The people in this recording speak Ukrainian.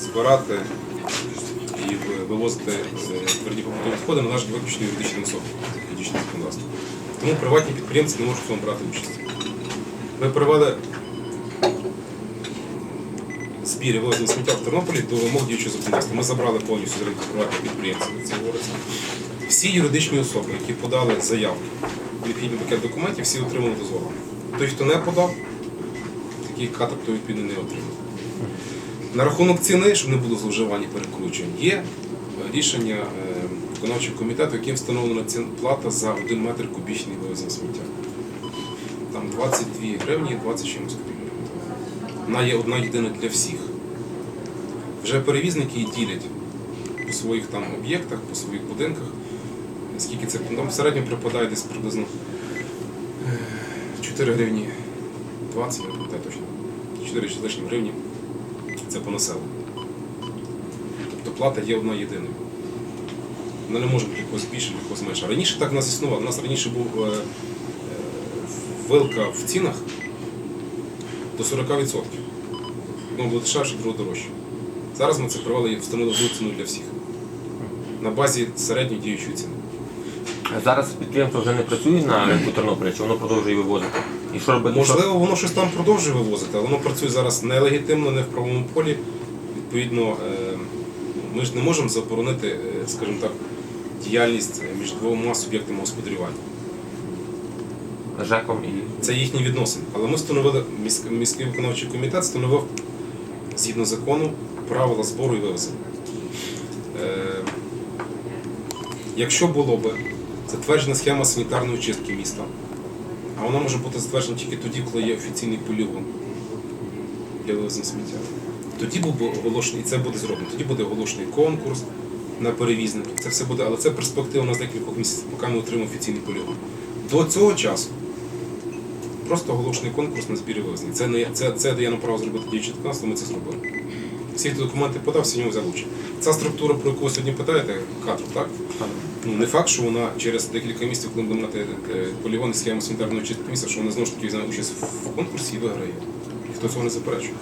збирати і вивозити е, тверді побутові відходи належить виключно юридичним особам, юридичним законодавством. Тому приватні підприємці не можуть в цьому брати участь. Ми провели збір і вивезення сміття в Тернополі до вимог діючого законодавства. Ми забрали повністю з ринку приватних підприємців, це говориться. Всі юридичні особи, які подали заявки, відповідний пакет документів, всі отримали дозволи. Той, хто не подав, такий каток, то відповідно не отримав. На рахунок ціни, щоб не було зловживань і перекручень, є е, рішення е, виконавчого комітету, яким встановлена плата за 1 метр кубічний вивезення сміття. Там 22 гривні, 20 чимось копійок. Вона є одна єдина для всіх. Вже перевізники ділять по своїх там об'єктах, по своїх будинках. Скільки це там в припадає десь приблизно е, 4 гривні 20, я точно. 4 чи лишні гривні. Це по населенню. Тобто плата є одна єдина. Вона не може бути якось більше, якось менше. Раніше так в нас існувало. У нас раніше був е, е, вилка в цінах до 40%. Одно було дешевше, друге дорожче. Зараз ми це привели і встановили одну ціну для всіх. На базі середньої діючої ціни. Зараз підприємство вже не працює на ринку Тернополя, чи воно продовжує вивозити? І що робити? Можливо, воно щось там продовжує вивозити, але воно працює зараз нелегітимно, не в правовому полі. Відповідно, е, ми ж не можемо заборонити, е, скажімо так, діяльність між двома суб'єктами господарювання. Що ЖЕКом і Це їхні відносини. Але ми встановили, міськ- міський виконавчий комітет встановив згідно закону правила збору і вивезення. Е, якщо було б затверджена схема санітарної очистки міста, а вона може бути затверджена тільки тоді, коли є офіційний полігон для вивезення сміття. Тоді би оголошений, і це буде зроблено. Тоді буде оголошений конкурс на перевізників. Це все буде, але це перспектива у нас декількох місяців, поки ми отримаємо офіційний полігон. До цього часу просто оголошений конкурс на збір вивезення. Це не це, це дає нам право зробити діюче 15, ми це зробили. Всі, документи подав, всі в нього взяли участь. Ця структура, про яку ви сьогодні питаєте, кадру, так? Ну не факт, що вона через декілька місяців, коли будемо мати полігони полігон і схему санітарного місця, що вона знову ж таки візьме участь в конкурсі і виграє. Ніхто цього не заперечує.